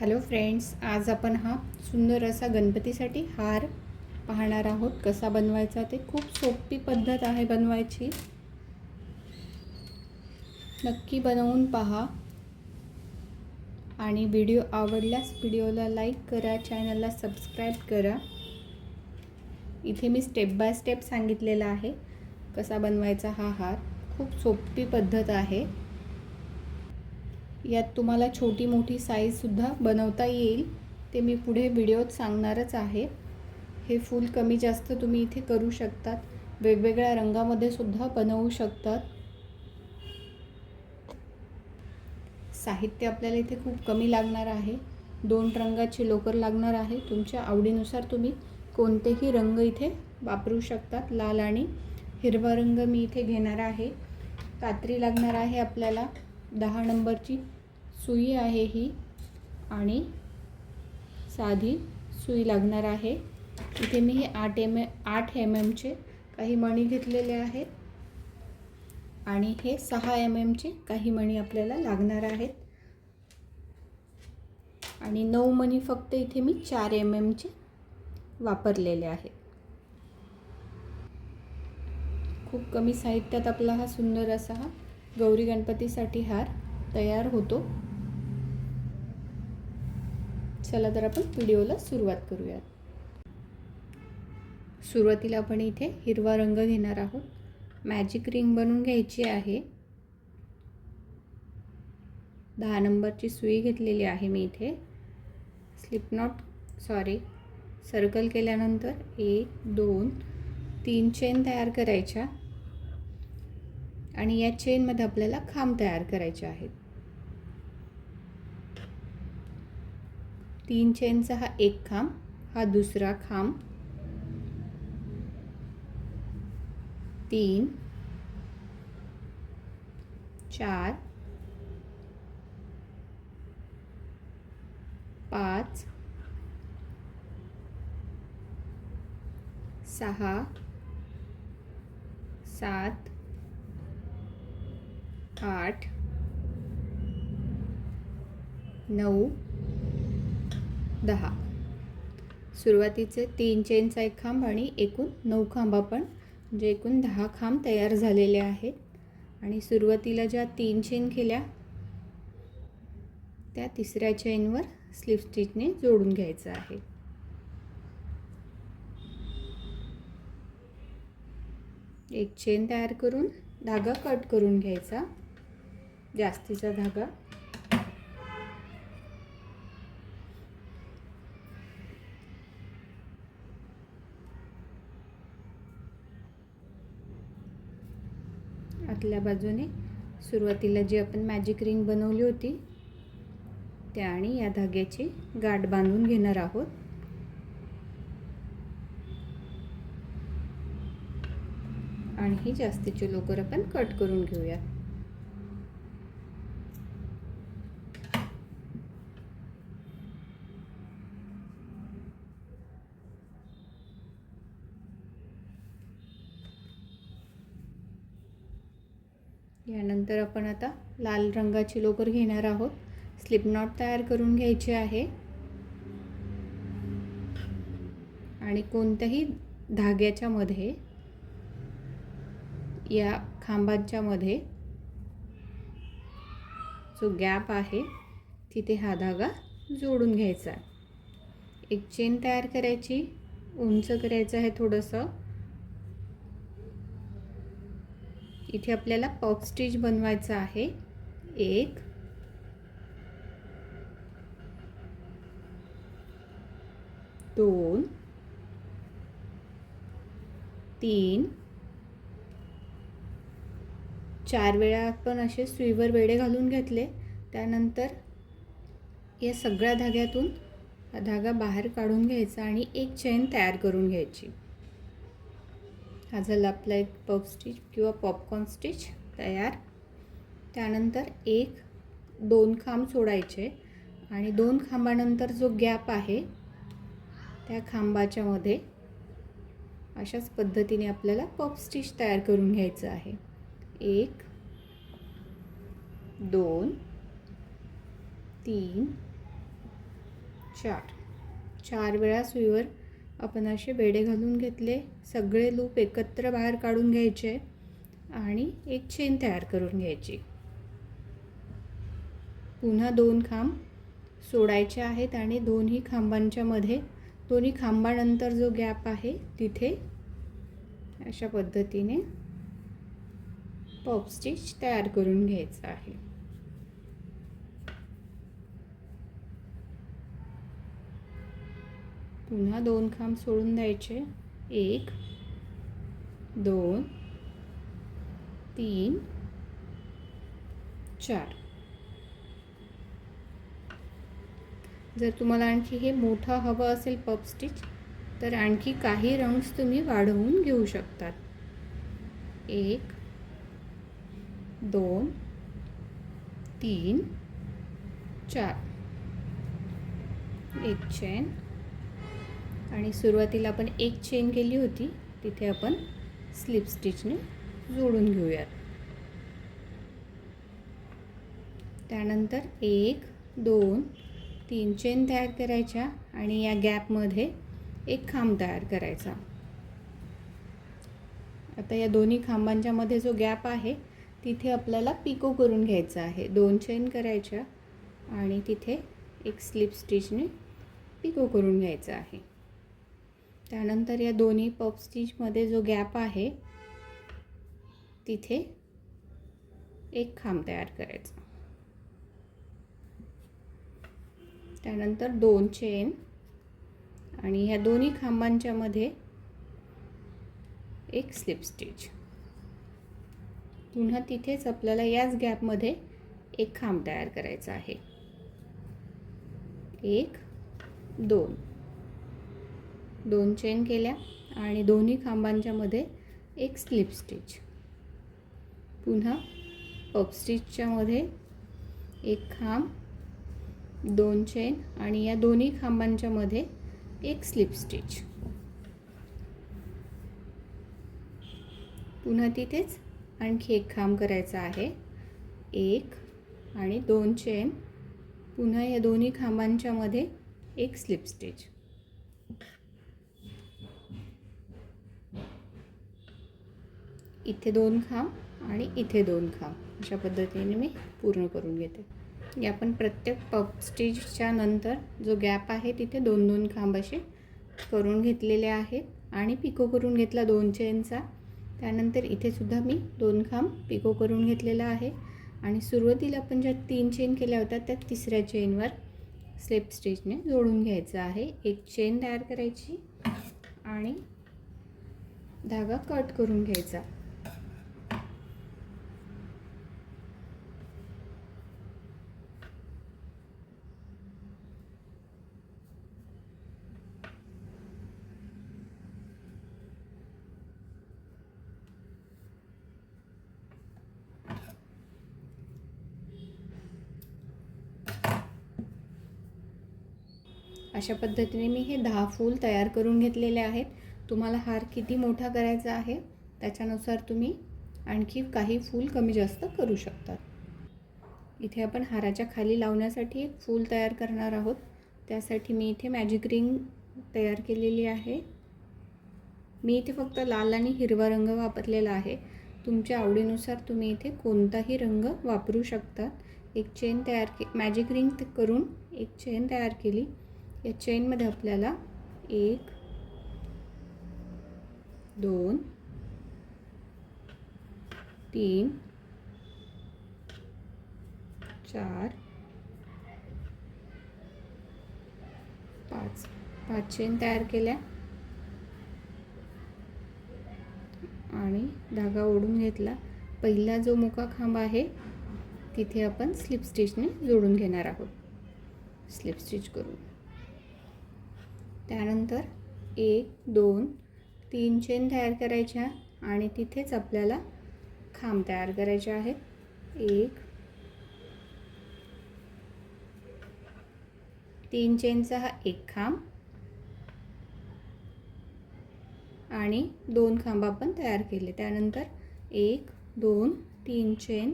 Hello friends आज आपण हा सुंदर असा गणपतीसाठी हार पाहणार आहोत. कसा बनवायचा ते खूप सोपी पद्धत आहे बनवायची. नक्की बनवून पहा. आणि व्हिडिओ आवडल्यास व्हिडिओला लाईक करा चॅनलला सबस्क्राईब करा. इथे मी स्टेप बाय स्टेप सांगितलेला आहे कसा बनवायचा हा हार. खूप सोपी पद्धत आहे. यात तुम्हाला छोटी मोठी साईजसुद्धा बनवता येईल. ते मी पुढे व्हिडिओत सांगणारच आहे. हे फूल कमी जास्त तुम्ही इथे करू शकतात. वेगवेगळ्या रंगामध्ये सुद्धा बनवू शकतात. साहित्य आपल्याला इथे खूप कमी लागणार आहे. दोन रंगाची लोकर लागणार आहे. तुमच्या आवडीनुसार तुम्ही कोणतेही रंग इथे वापरू शकतात. लाल आणि हिरवा रंग मी इथे घेणार आहे. कात्री लागणार आहे आपल्याला. दहा नंबरची सुई आहे ही आणि साधी सुई लागणार आहे. इथे मी हे आठ एम एम आठ एम एमचे काही मणी घेतलेले आहेत आणि हे सहा एम एमचे काही मणी आपल्याला लागणार आहेत. आणि नऊ मणी फक्त इथे मी चार एम एमचे वापरलेले आहेत खूप कमी साहित्यात आपला हा सुंदर असा हा गौरी गणपतीसाठी हार तयार होतो. चला तर आपण व्हिडिओला सुरुवात करूयात सुरुवातीला आपण इथे हिरवा रंग घेणार आहोत. मॅजिक रिंग बनवून घ्यायची आहे. दहा नंबरची सुई घेतलेली आहे मी इथे. स्लिप नॉट सॉरी सर्कल केल्यानंतर एक दोन तीन चेन तयार करायच्या. आणि या चेनमध्ये आपल्याला खांब तयार करायचे आहेत. तीन चेनचा हा एक खांब हा दुसरा खांब. तीन. चार. पाच. सहा. सात. आठ. नऊ. दहा. सुरुवातीचे तीन चेनचा एक खांब आणि एकूण नऊ खांब आपण म्हणजे एकूण दहा खांब तयार झालेले आहेत. आणि सुरुवातीला ज्या तीन चेन केल्या त्या तिसऱ्या चेनवर स्लिप स्टिचने जोडून घ्यायचं आहे. एक चेन तयार करून धागा कट करून घ्यायचा. जास्तीचा धागा आतल्या बाजूने सुरुवातीला जी आपण मॅजिक रिंग बनवली होती त्या आणि या धाग्याची गाठ बांधून घेणार आहोत. आणि ही जास्तीची लोकर आपण कट करून घेऊया त्यानंतर आपण आता लाल रंगाची लोकर घेणार आहोत. स्लिप नॉट तयार करून घ्यायचे आहे. आणि कोणत्याही धाग्याच्या मध्ये या खांबांच्या मध्ये जो गॅप आहे तिथे हा धागा जोडून घ्यायचा. एक चेन तयार करायची उंच करायचं आहे थोडंसं. इथे आपल्याला पॉप स्टिच बनवायचं आहे. एक. दोन. तीन. चार वेळा आपण असे सुईवर वेडे घालून घेतले. त्यानंतर या सगळ्या धाग्यातून हा धागा बाहेर काढून घ्यायचा आणि एक चेन तयार करून घ्यायची. हा झाला आपला एक पफ स्टिच किंवा पॉपकॉर्न स्टिच तयार. त्यानंतर एक दोन खांब सोडायचे आणि दोन खांबानंतर जो गॅप आहे त्या खांबाच्यामध्ये अशाच पद्धतीने आपल्याला पफ स्टिच तयार करून घ्यायचं आहे. एक दोन तीन चार. चार वेळा सुईवर आपण असे बेडे घालून घेतले सगळे लूप एकत्र बाहेर काढून घ्यायचे आणि एक चेन तयार करून घ्यायची. पुन्हा दोन खांब सोडायचे आहेत आणि दोन्ही खांबांच्या मध्ये दोन्ही खांबानंतर जो गॅप आहे तिथे अशा पद्धतीने पॉप स्टिच तयार करून घ्यायचं आहे. पुन्हा दोन खांब सोडून द्यायचे. एक दोन तीन चार. जर तुम्हाला आणखी हे मोठं हवं असेल पप स्टिच तर आणखी काही रंग्स तुम्ही वाढवून घेऊ शकतात. एक दोन तीन चार. एक चेन आणि सुरुवातीला आपण एक चेन केली होती तिथे आपण स्लिप स्टिचने जोडून घेऊयात. त्यानंतर एक दोन तीन चेन तयार करायच्या आणि या गॅपमध्ये एक खांब तयार करायचा. आता या दोन्ही खांबांच्या मध्ये जो गॅप आहे तिथे आपल्याला पिको करून घ्यायचा आहे. दोन चेन करायच्या आणि तिथे एक स्लिप स्टिचने पिको करून घ्यायचा आहे. त्यानंतर या दोन्ही पप स्टिचमध्ये जो गॅप आहे तिथे एक खांब तयार करायचा. त्यानंतर दोन चेन आणि ह्या दोन्ही खांबांच्या मध्ये एक स्लिप स्टिच. पुन्हा तिथेच आपल्याला याच गॅपमध्ये एक खांब तयार करायचा आहे. एक दोन. दोन चेन केल्या आणि दोन्ही खांबांच्या मध्ये एक स्लिप स्टिच. पुन्हा पप स्टिचच्या मध्ये एक खांब दोन चेन आणि या दोन्ही खांबांच्या मध्ये एक स्लिप स्टिच. पुन्हा तिथेच आणखी एक खांब करायचा आहे. एक आणि दोन चेन. पुन्हा या दोन्ही खांबांच्या मध्ये एक स्लिप स्टिच. इथे दोन खांब आणि इथे दोन खांब. अशा पद्धतीने मी पूर्ण करून घेते. या आपण प्रत्येक पप स्टिचच्या नंतर जो गॅप आहे तिथे दोन दोन खांब असे करून घेतलेले आहेत आणि पिको करून घेतला दोन चेनचा. त्यानंतर इथेसुद्धा मी दोन खांब पिको करून घेतलेला आहे आणि सुरुवातीला आपण ज्या तीन चेन केल्या होत्या त्या तिसऱ्या चेनवर स्लिप स्टिचने जोडून घ्यायचं आहे. एक चेन तयार करायची आणि धागा कट करून घ्यायचा. अशा पद्धतीने मी हे दहा फूल तयार करून घेतलेले आहेत. तुम्हाला हार किती मोठा करायचा आहे त्याच्यानुसार तुम्ही आणखी काही फूल कमी जास्त करू शकतात इथे आपण हाराच्या खाली लावण्यासाठी एक फूल तयार करणार आहोत. त्यासाठी मी इथे मॅजिक रिंग तयार केलेली आहे. मी इथे फक्त लाल आणि हिरवा रंग वापरलेला आहे. तुमच्या आवडीनुसार तुम्ही इथे कोणताही रंग वापरू शकतात एक चेन तयार के मॅजिक रिंग करून एक चेन तयार केली. या चेनमध्ये आपल्याला एक दोन तीन चार पाच. पाच चेन तयार केल्या. आणि धागा ओढून घेतला. पहिला जो मुका खांब आहे तिथे आपण स्लिप स्टिचने जोडून घेणार आहोत. स्लिप स्टिच करून. त्यानंतर एक दोन तीन चेन तयार करायच्या आणि तिथेच आपल्याला खांब तयार करायचे आहेत. एक तीन चेनचा हा एक खांब आणि दोन खांब आपण तयार केले. त्यानंतर एक दोन तीन चेन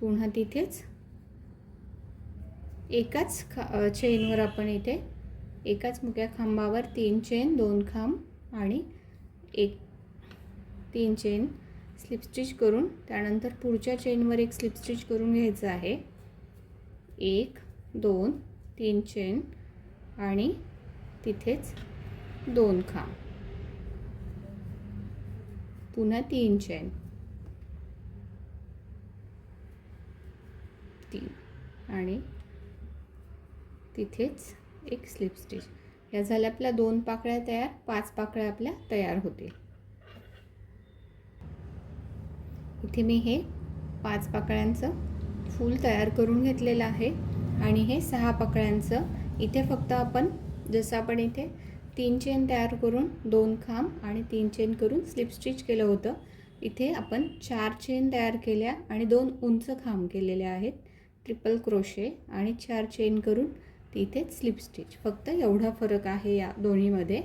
पुन्हा तिथेच एकाच खा चेनवर आपण इथे एकाच मुक्या खांबावर तीन चेन दोन खांब आणि एक तीन चेन स्लिप स्टिच करून त्यानंतर पुढच्या चेनवर एक स्लिप स्टिच करून घ्यायचं आहे. एक दोन तीन चेन आणि तिथेच दोन खांब. पुन्हा तीन चेन. तीन आणि तिथेच एक स्लिप स्टिच या झाल्या आपल्या दोन पाकळ्या तयार पाच पाकळ्या आपल्या तयार होतील. इथे मी हे पाच पाकळ्यांचं फूल तयार करून घेतलेलं आहे आणि हे सहा पाकळ्यांचं इथे फक्त आपण जसं आपण इथे तीन चेन तयार करून दोन खांब आणि तीन चेन करून स्लिप स्टिच केलं होतं इथे आपण चार चेन तयार केल्या आणि दोन उंच खांब केलेले आहेत. ट्रिपल क्रोशे आणि चार चेन करून तिथेच स्लिप स्टिच फक्त एवढा फरक आहे या दोन्हीमध्ये.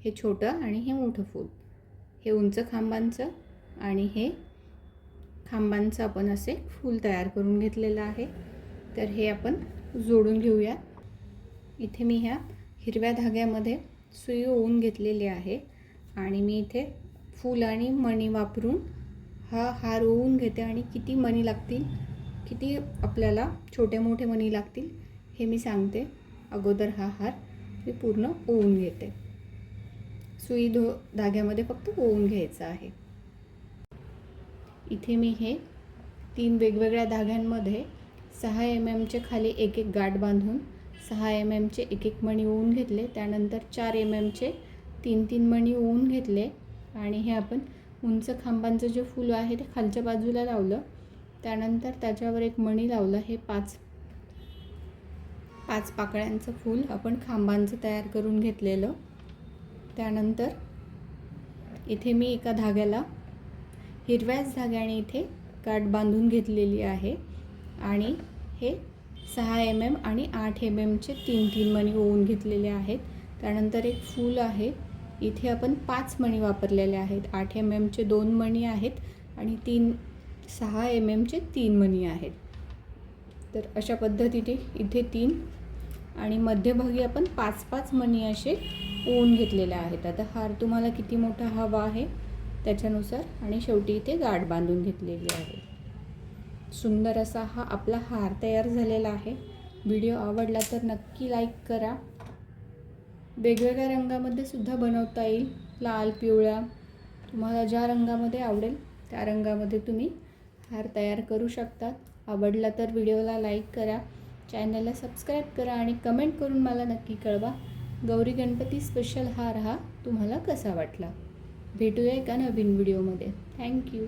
हे छोटं आणि हे मोठं फूल. हे उंच खांबांचं आणि हे खांबांचं आपण असे फूल तयार करून घेतलेलं आहे. तर हे आपण जोडून घेऊया. इथे मी ह्या हिरव्या धाग्यामध्ये सुई ओवून घेतलेली आहे आणि मी इथे फूल आणि मणी वापरून हा हार ओवून घेते आणि किती मणी लागतील किती आपल्याला छोटे मोठे मणी लागतील हे मी सांगते. अगोदर हा हार मी पूर्ण ओवून घेते. सुई धो धाग्यामध्ये फक्त ओवून घ्यायचं आहे. इथे मी हे तीन वेगवेगळ्या धाग्यांमध्ये सहा एम एमचे खाली एक एक गाठ बांधून सहा एम एमचे एक एक मणी ओवून घेतले. त्यानंतर चार एम एमचे तीन तीन मणी ओवून घेतले. आणि हे आपण उंच खांबांचं जे फुलं आहे ते खालच्या बाजूला लावलं. त्यानंतर त्याच्यावर एक मणी लावलं. हे पाच पाच पाकळ्यांचं फूल आपण खांबांचं तयार करून घेतलेलं. त्यानंतर इथे मी एका धाग्याला हिरव्याच धाग्याने इथे काठ बांधून घेतलेली आहे. आणि हे सहा एम एम आणि आठ एम एमचे तीन तीन मणी ओवून घेतलेले आहेत. त्यानंतर एक फूल आहे. इथे आपण पाच मणी वापरलेले आहेत. आठ एम एमचे दोन मणी आहेत आणि तीन सहा एम एमचे तीन मणी आहेत. तर अशा पद्धतीने इथे तीन आणि मध्यभागी आपण पाच पाच मणी असे ओवून घेतलेले आहेत. आता हार तुम्हाला किती मोठा हवा आहे त्याच्यानुसार आणि शेवटी इथे गाठ बांधून घेतलेली आहे. सुंदर असा हा आपला हार तयार झालेला आहे. व्हिडिओ आवडला तर नक्की लाईक करा. वेगवेगळ्या रंगामध्ये सुद्धा बनवता येईल. लाल पिवळ्या तुम्हाला ज्या रंगामध्ये आवडेल त्या रंगामध्ये तुम्ही हार तयार करू शकतात आवडला तर व्हिडिओला लाईक करा. चॅनलला सबस्क्राईब करा आणि कमेंट करून मला नक्की कळवा. गौरी गणपती स्पेशल हा रहा. तुम्हाला कसा वाटला? भेटूया एका नवीन व्हिडिओमध्ये थँक्यू